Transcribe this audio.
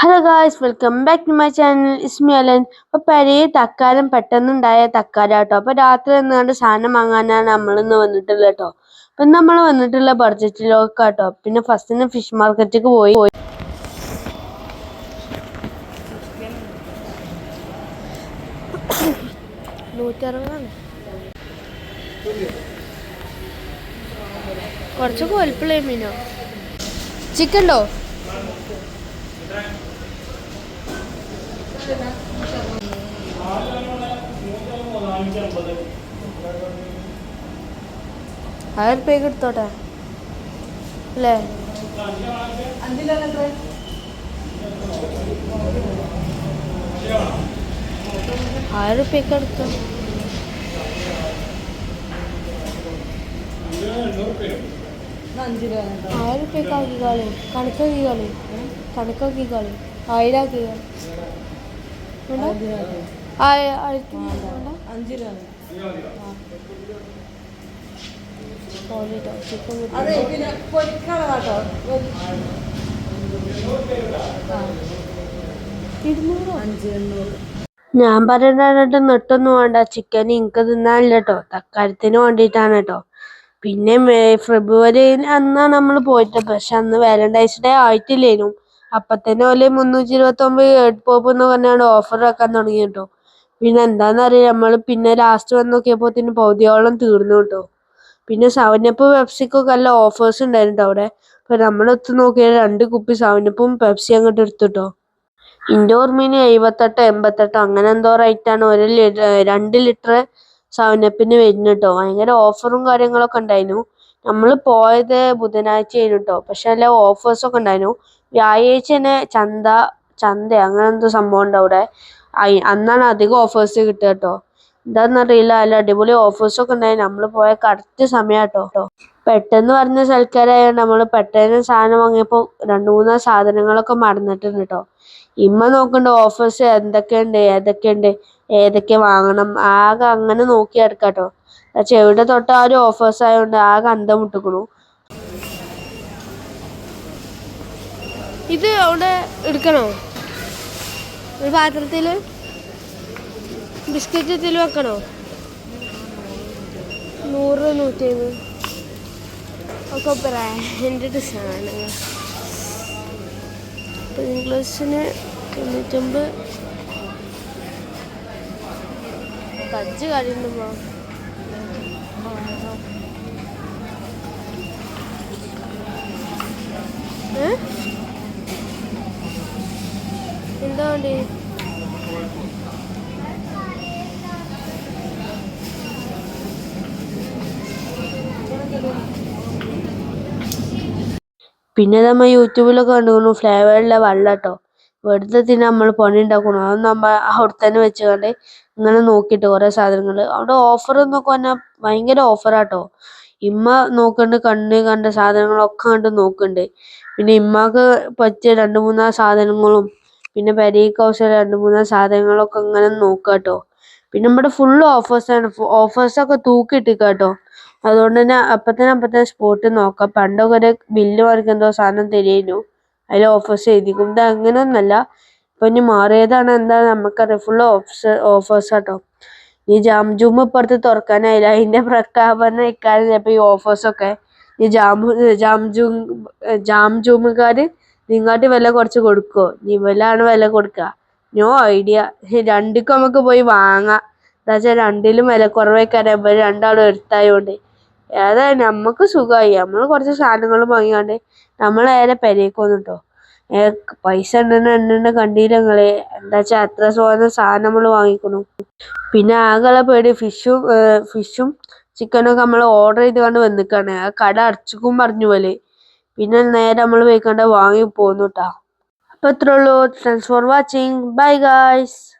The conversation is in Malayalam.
Hello guys welcome back to my channel Ismi Alan അപ്പോൾ പഴയ തക്കാലം പെട്ടെന്നുണ്ടായ തക്കാലം കേട്ടോ അപ്പോൾ രാത്രി എന്നുകൊണ്ട് സാധനം വാങ്ങാനാണ് നമ്മളിന്ന് വന്നിട്ടുള്ളത് കേട്ടോ. അപ്പം നമ്മൾ വന്നിട്ടുള്ള ബഡ്ജറ്റിലൊക്കെ കേട്ടോ പിന്നെ ഫസ്റ്റിന് ഫിഷ് മാർക്കറ്റിലേക്ക് പോയി. പോയി കുറച്ചൊക്കെ വലുപ്പമുള്ള മീനോ? ചിക്കൻ ഉണ്ടോ? ആയിരം രൂപയ്ക്ക് എടുത്തോട്ടെ? അല്ലേ? ആയിരം രൂപയ്ക്ക് എടുത്തോ? ആയിരം രൂപയ്ക്ക് ആക്കി കളി കണക്കാക്കി കളി കണക്കാക്കി കളി ആയിരം ആക്കി അതെ. പിന്നെ ഇരുന്നൂറോ? അഞ്ച് എണ്ണൂറ്. ഞാൻ പറഞ്ഞിട്ട് നെട്ടൊന്നും വേണ്ട. ചിക്കൻ ഇങ്ങക്ക് തിന്നാനില്ല കേട്ടോ തക്കാലത്തിന് വേണ്ടിയിട്ടാണ് കേട്ടോ പിന്നെ ഫെബ്രുവരി അന്നാണ് നമ്മൾ പോയിട്ട് പക്ഷെ അന്ന് വാലന്റൈൻസ് ഡേ ആയിട്ടില്ലേനു. അപ്പൊ തന്നെ ഓൽ മുന്നൂറ്റി ഇരുപത്തി ഒമ്പത് പോപ്പ് എന്ന് പറഞ്ഞാണ് ഓഫർ വെക്കാൻ തുടങ്ങി കേട്ടോ പിന്നെ എന്താന്നറിയാം? നമ്മൾ പിന്നെ ലാസ്റ്റ് വന്ന് നോക്കിയപ്പോത്തിന് പകുതിയോളം തീർന്നു കേട്ടോ പിന്നെ സെവനപ്പ് പെപ്സിക്കൊക്കെ നല്ല ഓഫേഴ്സ് ഉണ്ടായിരുന്നു അവിടെ. അപ്പൊ നമ്മളൊത്ത് നോക്കിയാൽ രണ്ട് കുപ്പി സെവനപ്പും പെപ്സി അങ്ങോട്ട് എടുത്തുട്ടോ ഇന്റെ ഓർമ്മയിൽ എഴുപത്തെട്ടോ എൺപത്തെട്ടോ അങ്ങനെ എന്തോ റേറ്റാണ് ഒരു ലിറ്റർ രണ്ട് ലിറ്റർ സെവനപ്പിന് വരുന്നത് ട്ടോ. ഭയങ്കര ഓഫറും കാര്യങ്ങളൊക്കെ ഉണ്ടായിരുന്നു. നമ്മൾ പോയത് ബുധനാഴ്ച ആയിരുന്നു കേട്ടോ പക്ഷെ നല്ല ഓഫേഴ്സ് ഒക്കെ ഉണ്ടായിരുന്നു. വ്യാഴാഴ്ച തന്നെ ചന്ത ചന്ത അങ്ങനെ എന്തോ സംഭവം ഉണ്ട് അവിടെ അന്നാണ് അധികം ഓഫേഴ്സ് കിട്ടുക കേട്ടോ എന്താന്നറിയില്ല നല്ല അടിപൊളി ഓഫേഴ്സൊക്കെ ഉണ്ടായിരുന്നു നമ്മൾ പോയ കറക്റ്റ് സമയാട്ടോ. ട്ടോ പെട്ടെന്ന് പറഞ്ഞ സൽക്കാരായ നമ്മൾ പെട്ടെന്ന് സാധനം വാങ്ങിയപ്പോൾ രണ്ട് മൂന്ന് സാധനങ്ങളൊക്കെ മറന്നിട്ടുണ്ട് കേട്ടോ ഇമ്മ നോക്കണ്ട ഓഫേഴ്സ് എന്തൊക്കെയുണ്ട് ഏതൊക്കെയുണ്ട് ഏതൊക്കെ വാങ്ങണം ആകെ അങ്ങനെ നോക്കി എടുക്കാട്ടോ പക്ഷെ എവിടെ ഒരു ഓഫേഴ്സ് ആയതുകൊണ്ട് ആകെ അന്തം മുട്ടിക്കണു ഇത് അവിടെ എടുക്കണോ? ഒരു പാത്രത്തിൽ ബിസ്ക്കറ്റ് ഇതിൽ വെക്കണോ? നൂറ് നൂറ്റി അമ്പത് ഒക്കെ ബ്രാൻഡഡ് സാധനങ്ങൾ ഇപ്പം ഇംഗ്ലീഷിന് തൊണ്ണൂറ്റമ്പത്. കജ്ജ് കഴിയുമ്പോ എന്താ വേണ്ടി? പിന്നെ നമ്മൾ യൂട്യൂബിലൊക്കെ കണ്ടുകൊണ്ട് ഫ്ലേവറിലെ വെള്ളം കേട്ടോ വെറുതെ തിന്നെ നമ്മൾ പണി ഉണ്ടാക്കണം അത് നമ്മൾ അവിടെ തന്നെ വെച്ചുകൊണ്ട് ഇങ്ങനെ നോക്കിയിട്ട് കുറേ സാധനങ്ങൾ അവിടെ ഓഫർ എന്നൊക്കെ പറഞ്ഞാൽ ഭയങ്കര ഓഫറാട്ടോ ഇമ്മ നോക്കണ്ട് കണ്ണ് കണ്ട സാധനങ്ങളൊക്കെ കണ്ട് നോക്കുന്നുണ്ട് പിന്നെ ഇമ്മക്ക് പറ്റിയ രണ്ട് മൂന്നാൽ സാധനങ്ങളും പിന്നെ പെരീക്ക് ആവശ്യമുള്ള രണ്ട് മൂന്നാൽ സാധനങ്ങളൊക്കെ ഇങ്ങനെ നോക്കാട്ടോ. പിന്നെ നമ്മുടെ ഫുൾ ഓഫേഴ്സാണ് ഓഫേഴ്സൊക്കെ തൂക്കിയിട്ടിക്കാട്ടോ. അതുകൊണ്ട് തന്നെ അപ്പത്തന്നെ അപ്പത്തന്നെ സ്പോട്ടിൽ നോക്കാം. പണ്ടൊക്കെ ഒരു ബില്ല് മാർക്ക് എന്തോ സാധനം തരുമായിരുന്നു. അതിൽ ഓഫേഴ്സ് എഴുതിക്കും. ഇത് അങ്ങനെയൊന്നല്ല. ഇപ്പൊ ഇനി മാറിയതാണ് എന്താ നമുക്കറിയാം. ഫുള്ള് ഓഫേഴ്സ് ഓഫേഴ്സ് കേട്ടോ ഈ ജാം ജൂം ഇപ്പുറത്ത് തുറക്കാനായില്ല. അതിന്റെ പ്രഖ്യാപനം ഇക്കാര്യം ചിലപ്പോ ഈ ഓഫേഴ്സ് ഒക്കെ. ഈ ജാം ജാം ജൂം ജാം ജൂമുകാര് നിങ്ങാട്ടി വില കുറച്ച് കൊടുക്കോ നീ ഇവലാണ് വില കൊടുക്കുക നോ ഐഡിയ. രണ്ടിക്കും നമുക്ക് പോയി വാങ്ങാം. എന്താ വെച്ചാൽ രണ്ടിലും വില കുറവേക്കാരം ഇവർ രണ്ടാളും എടുത്തായോണ്ട്. ഏതായാലും നമുക്ക് സുഖമായി. നമ്മൾ കുറച്ച് സാധനങ്ങൾ വാങ്ങിയാണ്ട് നമ്മൾ നേരെ പെരേക്ക് വന്നു ട്ടോ. ഏ പൈസ ഉണ്ടെന്ന് എണ്ണ കണ്ടീല നിങ്ങൾ. എന്താ വെച്ചാൽ അത്ര സുഖം സാധനം നമ്മൾ വാങ്ങിക്കണു. പിന്നെ ആകെയുള്ള പേടി ഫിഷും ഫിഷും ചിക്കനൊക്കെ നമ്മൾ ഓർഡർ ചെയ്ത് കൊണ്ട് വന്നിക്കാണ്. ആ കട അടച്ചിക്കും പറഞ്ഞു പോലെ. പിന്നെ നേരെ നമ്മൾ പോയിക്കണ്ട വാങ്ങി പോന്നു ട്ടാ. Patrolot. Thanks for watching. Bye guys.